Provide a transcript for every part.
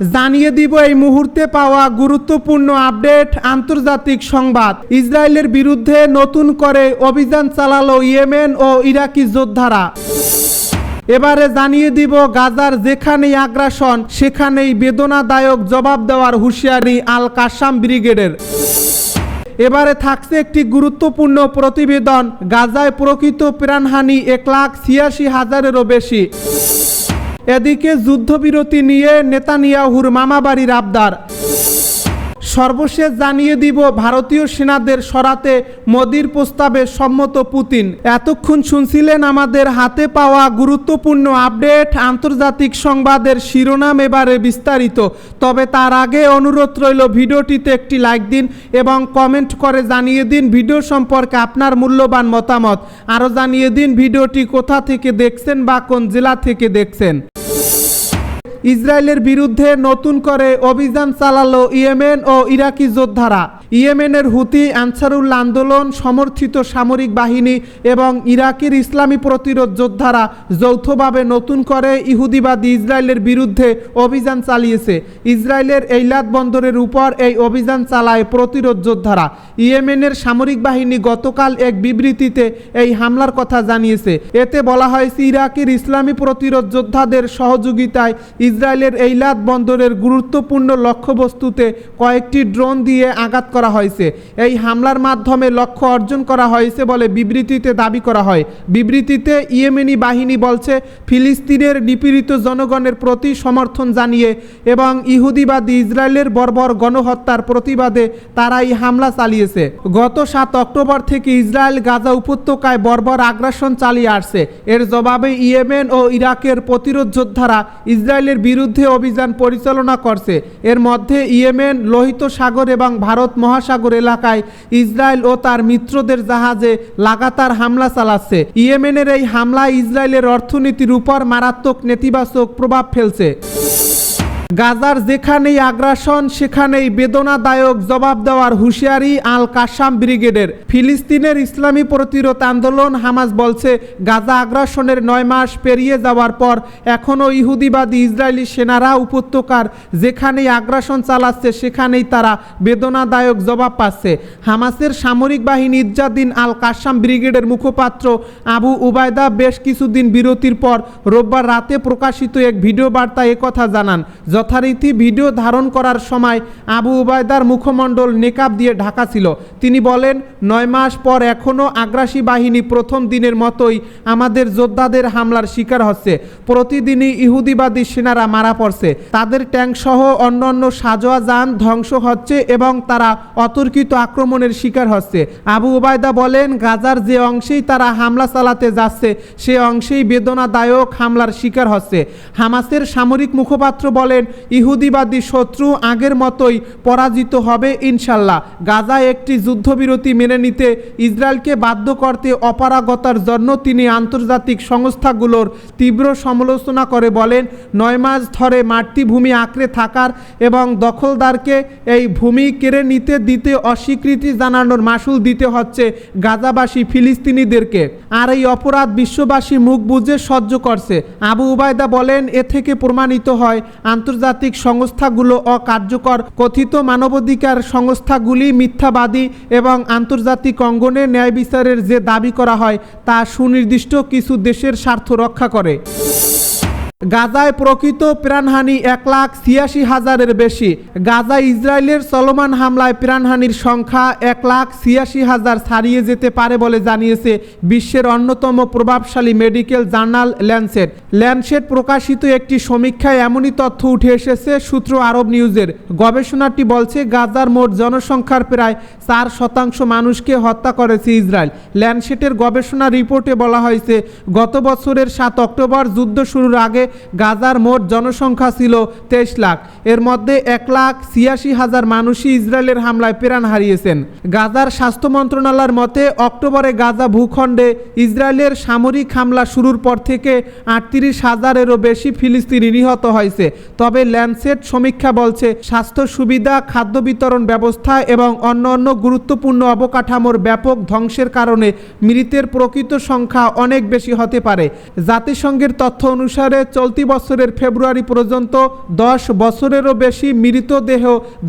জানিয়ে দিব এই মুহূর্তে পাওয়া গুরুত্বপূর্ণ আপডেট আন্তর্জাতিক সংবাদ। ইসরায়েলের বিরুদ্ধে নতুন করে অভিযান চালালো ইয়েমেন ও ইরাকি যোদ্ধারা। এবারে জানিয়ে দিব গাজার যেখানেই আগ্রাসন, সেখানেই বেদনাদায়ক জবাব দেওয়ার হুঁশিয়ারি আল কাসাম ব্রিগেডের। এবারে থাকছে একটি গুরুত্বপূর্ণ প্রতিবেদন, গাজায় প্রকৃত প্রাণহানি এক লাখ ছিয়াশি হাজারেরও বেশি। এদিকে যুদ্ধবিরতি নিয়ে নেতানিয়াহুর মামাবাড়ির আবদার। সর্বশেষ জানিয়ে দিব ভারতীয় সেনাদের সরাতে মোদির প্রস্তাবে সম্মত পুতিন। এতক্ষণ শুনছিলেন আমাদের হাতে পাওয়া গুরুত্বপূর্ণ আপডেট, আন্তর্জাতিক সংবাদের শিরোনাম এবারে বিস্তারিত। তবে তার আগে অনুরোধ রইল ভিডিওটিতে একটি লাইক দিন এবং কমেন্ট করে জানিয়ে দিন ভিডিও সম্পর্কে আপনার মূল্যবান মতামত। আরও জানিয়ে দিন ভিডিওটি কোথা থেকে দেখছেন বা কোন জেলা থেকে দেখছেন। ইসরায়েলের বিরুদ্ধে নতুন করে অভিযান চালালো ইয়েমেন ও ইরাকি যোদ্ধারা। ইয়েমেনের হুতি আনসারুল্লাহ আন্দোলন, সমর্থিত সামরিক বাহিনী এবং ইরাকের ইসলামী প্রতিরোধ যোদ্ধারা যৌথভাবে নতুন করে ইহুদিবাদী ইসরায়েলের বিরুদ্ধে অভিযান চালিয়েছে। ইসরায়েলের এইলাদ বন্দরের উপর এই অভিযান চালায় প্রতিরোধ যোদ্ধারা। ইয়েমেনের সামরিক বাহিনী গতকাল এক বিবৃতিতে এই হামলার কথা জানিয়েছে। এতে বলা হয়েছে, ইরাকের ইসলামী প্রতিরোধ যোদ্ধাদের সহযোগিতায় ইসরায়েলের এইলাদ বন্দরের গুরুত্বপূর্ণ লক্ষ্যবস্তুতে কয়েকটি ড্রোন দিয়ে আঘাত করা হয়েছে। এই হামলার মাধ্যমে লক্ষ্য অর্জন করা হয়েছে বলে বিবৃতিতে দাবি করা হয়। বিবৃতিতে ইয়েমেনি বাহিনী বলছে, ফিলিস্তিনের নিপীড়িত জনগণের প্রতি সমর্থন জানিয়ে এবং ইহুদিবাদী ইসরায়েলের বর্বর গণহত্যার প্রতিবাদে তারা এই হামলা চালিয়েছে। গত সাত অক্টোবর থেকে ইসরায়েল গাজা উপত্যকায় বর্বর আগ্রাসন চালিয়ে আসছে। এর জবাবে ইয়েমেন ও ইরাকের প্রতিরোধ যোদ্ধারা ইসরায়েলের বিরুদ্ধে অভিযান পরিচালনা করছে। এর মধ্যে ইয়েমেন, লোহিত সাগর এবং ভারত মহাসাগর এলাকায় ইসরায়েল ও তার মিত্রদের জাহাজে লাগাতার হামলা চালাচ্ছে। ইয়েমেনের এই হামলা ইসরায়েলের অর্থনীতির উপর মারাত্মক নেতিবাচক প্রভাব ফেলছে। গাজার যেখানেই আগ্রাসন, সেখানেই বেদনাদায়ক জবাব দেওয়ার হুঁশিয়ারি আল কাসাম ব্রিগেডের। ফিলিস্তিনের ইসলামী প্রতিরোধ আন্দোলন হামাস বলছে, গাজা আগ্রাসনের নয় মাস পেরিয়ে যাওয়ার পর এখনও ইহুদিবাদী ইসরায়েলি সেনারা উপত্যকার যেখানেই আগ্রাসন চালাচ্ছে, সেখানেই তারা বেদনাদায়ক জবাব পাচ্ছে। হামাসের সামরিক বাহিনী ইজ্জাদিন আল কাসাম ব্রিগেডের মুখপাত্র আবু উবায়দা বেশ কিছুদিন বিরতির পর রোববার রাতে প্রকাশিত এক ভিডিও বার্তায় একথা জানান। যথারীতি ভিডিও ধারণ করার সময় আবু উবায়দার মুখমণ্ডল নেকাব দিয়ে ঢাকা ছিল। তিনি বলেন, নয় মাস পর এখনও আগ্রাসী বাহিনী প্রথম দিনের মতোই আমাদের যোদ্ধাদের হামলার শিকার হচ্ছে। প্রতিদিনই ইহুদিবাদী সেনারা মারা পড়ছে। তাদের ট্যাঙ্ক সহ অন্যান্য সাজোয়া যান ধ্বংস হচ্ছে এবং তারা অতর্কিত আক্রমণের শিকার হচ্ছে। আবু উবায়দা বলেন, গাজার যে অংশেই তারা হামলা চালাতে যাচ্ছে, সে অংশেই বেদনাদায়ক হামলার শিকার হচ্ছে। হামাসের সামরিক মুখপাত্র বলেন ইহুদিবাদী শত্রু আগের মতোই পরাজিত হবে ইনশাল্লাহ। গাজায় একটি যুদ্ধবিরতি মেনে নিতে ইসরায়েলকে বাধ্য করতে অপারগতার জন্য তিনি আন্তর্জাতিক সংস্থাগুলোর তীব্র সমালোচনা করে বলেন, নয় মাস ধরে মাতৃভূমি আঁকড়ে থাকার এবং দখলদারকে এই ভূমি কেড়ে নিতে, দিতে অস্বীকৃতি জানানোর মাসুল দিতে হচ্ছে গাজাবাসী ফিলিস্তিনিদেরকে। আর এই অপরাধ বিশ্ববাসী মুখ বুঝে সহ্য করছে। আবু উবায়দা বলেন, এ থেকে প্রমাণিত হয়, আন্তর্জাতিক সংস্থাগুলো অকার্যকর। কথিত মানবাধিকার সংস্থাগুলি মিথ্যাবাদী এবং আন্তর্জাতিক অঙ্গনে ন্যায় বিচারের যে দাবি করা হয়, তা সুনির্দিষ্ট কিছু দেশের স্বার্থ রক্ষা করে। গাজায় প্রকৃত প্রাণহানি এক লাখ ছিয়াশি হাজারের বেশি। গাজা ইসরায়েলের চলমান হামলায় প্রাণহানির সংখ্যা এক লাখ ছিয়াশি হাজার ছাড়িয়ে যেতে পারে বলে জানিয়েছে বিশ্বের অন্যতম প্রভাবশালী মেডিকেল জার্নাল ল্যান্সেট। ল্যান্সেট প্রকাশিত একটি সমীক্ষায় এমনই তথ্য উঠে এসেছে, সূত্র আরব নিউজের। গবেষণাটি বলছে, গাজার মোট জনসংখ্যার প্রায় চার শতাংশ মানুষকে হত্যা করেছে ইসরায়েল। ল্যান্ডসেটের গবেষণা রিপোর্টে বলা হয়েছে, গত বছরের সাত অক্টোবর যুদ্ধ শুরুর আগে গাজার মোট জনসংখ্যা ছিল তেইশ লাখ। এর মধ্যে এক লাখ ছিয়াশি হাজার মানুষই ইসরায়েলের হামলায় প্রাণ হারিয়েছেন। গাজার স্বাস্থ্য মন্ত্রণালয়ের মতে, অক্টোবরে গাজা ভূখণ্ডে ইসরায়েলের সামরিক হামলা শুরুর পর থেকে আটত্রিশ হাজারেরও বেশি ফিলিস্তিনি নিহত হয়েছে। তবে ল্যান্ডসেট সমীক্ষা বলছে, স্বাস্থ্য সুবিধা, খাদ্য বিতরণ ব্যবস্থা এবং অন্যান্য গুরুত্বপূর্ণ অবকাঠামোর ব্যাপক ধ্বংসের কারণে মৃতের প্রকৃত সংখ্যা অনেক বেশি হতে পারে। জাতিসংঘের তথ্য অনুসারে চলতি বছরের ফেব্রুয়ারি পর্যন্ত দশ বছরেরও বেশি মৃতদেহ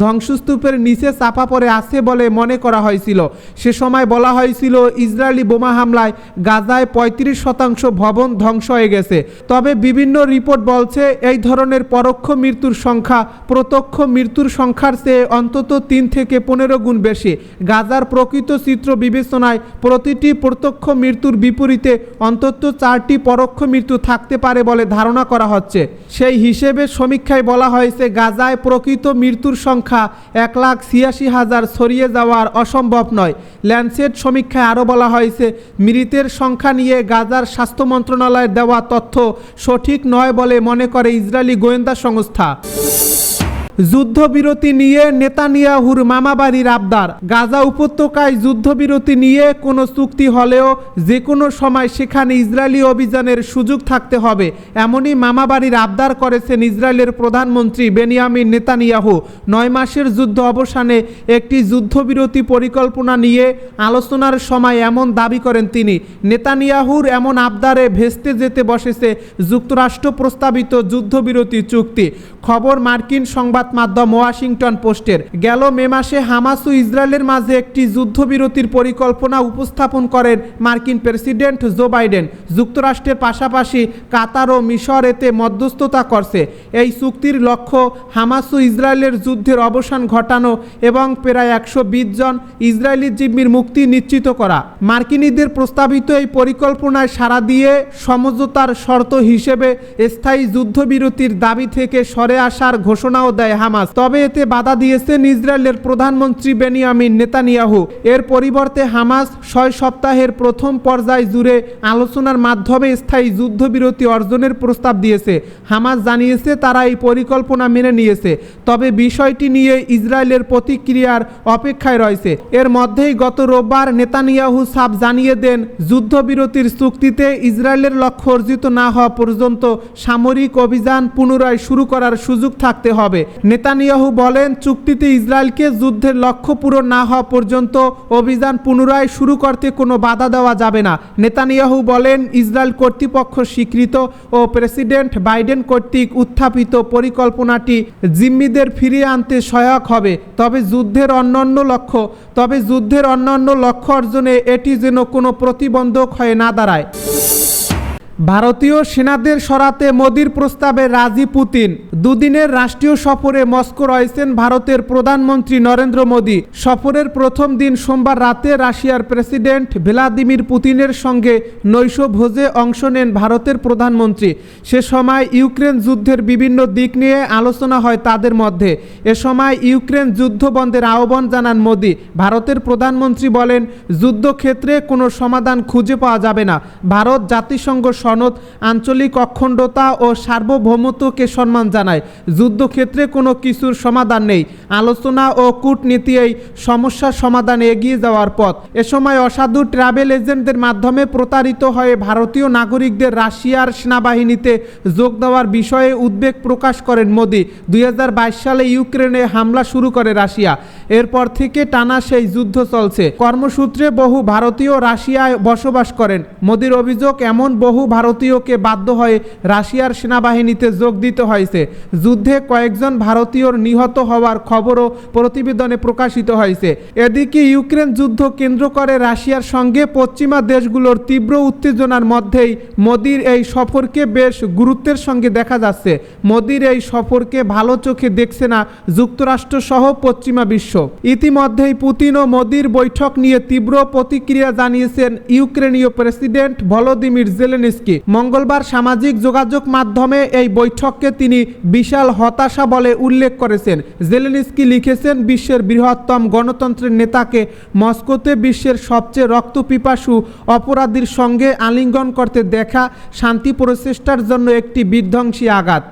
ধ্বংসস্তূপের নিচে চাপা পড়ে আছে বলে মনে করা হয়েছিল। সে সময় বলা হয়েছিল, ইসরায়েলি বোমা হামলায় গাজায় পঁয়ত্রিশ শতাংশ ভবন ধ্বংস হয়ে গেছে। তবে বিভিন্ন রিপোর্ট বলছে, এই ধরনের পরোক্ষ মৃত্যুর সংখ্যা, প্রত্যক্ষ মৃত্যুর সংখ্যার চেয়ে অন্তত তিন থেকে পনেরো গুণ বেশি। গাজার প্রকৃত চিত্র বিবেচনায় প্রতিটি প্রত্যক্ষ মৃত্যুর বিপরীতে অন্তত চারটি পরোক্ষ মৃত্যু থাকতে পারে বলে ধারণা করা হচ্ছে। সেই হিসেবে সমীক্ষায় বলা হয়েছে, গাজায় প্রকৃত মৃত্যুর সংখ্যা এক লাখ ছিয়াশি হাজার ছড়িয়ে যাওয়ার অসম্ভব নয়। ল্যান্ডসেট সমীক্ষায় আরও বলা হয়েছে, মৃতের সংখ্যা নিয়ে গাজার স্বাস্থ্য মন্ত্রণালয়ের দেওয়া তথ্য সঠিক নয় বলে মনে করে ইসরায়েলি গোয়েন্দা সংস্থা। যুদ্ধবিরতি নিয়ে নেতানিয়াহুর মামাবাড়ির আবদার। গাজা উপত্যকায় যুদ্ধবিরতি নিয়ে কোনো চুক্তি হলেও যে কোনো সময় সেখানে ইসরায়েলি অভিযানের সুযোগ থাকতে হবে, এমনই মামাবাড়ির আবদার করেছেন ইসরায়েলের প্রধানমন্ত্রী বেনিয়ামিন নেতানিয়াহু। নয় মাসের যুদ্ধ অবসানে একটি যুদ্ধবিরতি পরিকল্পনা নিয়ে আলোচনার সময় এমন দাবি করেন তিনি। নেতানিয়াহুর এমন আবদারে ভেস্তে যেতে বসেছে যুক্তরাষ্ট্র প্রস্তাবিত যুদ্ধবিরতি চুক্তি। খবর মার্কিন সংবাদ মাধ্যম ওয়াশিংটন পোস্টের। গেল মে মাসে হামাস ও ইসরায়েলের মাঝে একটি যুদ্ধবিরতির পরিকল্পনা উপস্থাপন করেন মার্কিন প্রেসিডেন্ট জো বাইডেন। যুক্তরাষ্ট্রের পাশাপাশি কাতার ও মিশর এতে মধ্যস্থতা করছে। এই চুক্তির লক্ষ্য হামাস ও ইসরায়েলের যুদ্ধের অবসান ঘটানো এবং প্রায় একশো বিশ জন ইসরায়েলি জিম্মির মুক্তি নিশ্চিত করা। মার্কিনীদের প্রস্তাবিত এই পরিকল্পনায় সাড়া দিয়ে সমঝোতার শর্ত হিসেবে স্থায়ী যুদ্ধবিরতির দাবি থেকে সরে আসার ঘোষণাও দেয় হামাস। তবে এতে বাধা দিয়েছেন ইসরায়েলের প্রধানমন্ত্রী বেনিয়ামিন নেতানিয়াহু। এর পরিবর্তে হামাস ছয় সপ্তাহের প্রথম পর্যায় জুড়ে আলোচনার মাধ্যমে স্থায়ী যুদ্ধবিরতি অর্জনের প্রস্তাব দিয়েছে। হামাস জানিয়েছে তারা এই পরিকল্পনা মেনে নিয়েছে। তবে বিষয়টি নিয়ে ইসরায়েলের প্রতিক্রিয়ার অপেক্ষায় রয়েছে। এর মধ্যেই গত রোববার নেতানিয়াহু সাব জানিয়ে দেন, যুদ্ধবিরতির চুক্তিতে ইসরায়েলের লক্ষ্য অর্জিত না হওয়া পর্যন্ত সামরিক অভিযান পুনরায় শুরু করার সুযোগ থাকতে হবে। নেতানিয়াহু বলেন, চুক্তিতে ইসরায়েলকে যুদ্ধের লক্ষ্য পূরণ না হওয়া পর্যন্ত অভিযান পুনরায় শুরু করতে কোনো বাধা দেওয়া যাবে না। নেতানিয়াহু বলেন, ইসরায়েল কর্তৃপক্ষ স্বীকৃত ও প্রেসিডেন্ট বাইডেন কর্তৃক উত্থাপিত পরিকল্পনাটি জিম্মিদের ফিরিয়ে আনতে সহায়ক হবে। তবে যুদ্ধের অন্যান্য লক্ষ্য, তবে যুদ্ধের অন্যান্য লক্ষ্য অর্জনে এটি যেন কোনো প্রতিবন্ধক হয়ে না দাঁড়ায়। ভারতীয় সেনাদের সরাতে মোদির প্রস্তাবে রাজি পুতিন। দুদিনের রাষ্ট্রীয় সফরে মস্কো রয়েছেন ভারতের প্রধানমন্ত্রী নরেন্দ্র মোদী। সফরের প্রথম দিন সোমবার রাতে রাশিয়ার প্রেসিডেন্ট ভ্লাদিমির পুতিনের সঙ্গে নৈশ ভোজে অংশ নেন ভারতের প্রধানমন্ত্রী। সে সময় ইউক্রেন যুদ্ধের বিভিন্ন দিক নিয়ে আলোচনা হয় তাদের মধ্যে। এ সময় ইউক্রেন যুদ্ধ বন্ধের আহ্বান জানান মোদী। ভারতের প্রধানমন্ত্রী বলেন, যুদ্ধক্ষেত্রে কোনো সমাধান খুঁজে পাওয়া যাবে না। ভারত জাতিসংঘ সনদ, আঞ্চলিক অখণ্ডতা ও সার্বভৌমত্বকে সম্মান জানায়। যুদ্ধক্ষেত্রে কোনো কিছুর সমাধান নেই। আলোচনা ও কূটনীতি এই সমস্যার সমাধানে এগিয়ে যাওয়ার পথ। এ সময় অসাধু ট্রাভেল এজেন্টদের মাধ্যমে প্রতারিত হয়ে ভারতীয় নাগরিকদের রাশিয়ার সেনাবাহিনীতে যোগ দেওয়ার বিষয়ে উদ্বেগ প্রকাশ করেন মোদি। দুই হাজার বাইশ সালে ইউক্রেনে হামলা শুরু করে রাশিয়া। এরপর থেকে টানা সেই যুদ্ধ চলছে। কর্মসূত্রে বহু ভারতীয় রাশিয়ায় বসবাস করেন। মোদির অভিযোগ, এমন বহু ভারতীয়কে বাধ্য হয়ে রাশিয়ার সেনাবাহিনীতে যোগ দিতে হয়েছে। যুদ্ধে কয়েকজন ভারতীয়র নিহত হওয়ার খবরও প্রতিবেদনে প্রকাশিত হয়েছে। এদিকে ইউক্রেন যুদ্ধ কেন্দ্র করে রাশিয়ার সঙ্গে পশ্চিমা দেশগুলোর তীব্র উত্তেজনার মধ্যেই মোদির এই সফরকে বেশ গুরুত্বের সঙ্গে দেখা যাচ্ছে। মোদির এই সফরকে ভালো চোখে দেখছে না যুক্তরাষ্ট্র সহ পশ্চিমা বিশ্ব। ইতিমধ্যেই পুতিন ও মোদির বৈঠক নিয়ে তীব্র প্রতিক্রিয়া জানিয়েছেন ইউক্রেনীয় প্রেসিডেন্ট ভলোদিমির জেলেনিস্কি। মঙ্গলবার সামাজিক যোগাযোগ মাধ্যমে এই বৈঠককে তিনি বিশাল হতাশা বলে উল্লেখ করেছেন। জেলেনিস্কি লিখেছেন, বিশ্বের বৃহত্তম গণতন্ত্রের নেতাকে মস্কোতে বিশ্বের সবচেয়ে রক্তপিপাসু অপরাধীর সঙ্গে আলিঙ্গন করতে দেখা শান্তি প্রচেষ্টার জন্য একটি বিধ্বংসী আঘাত।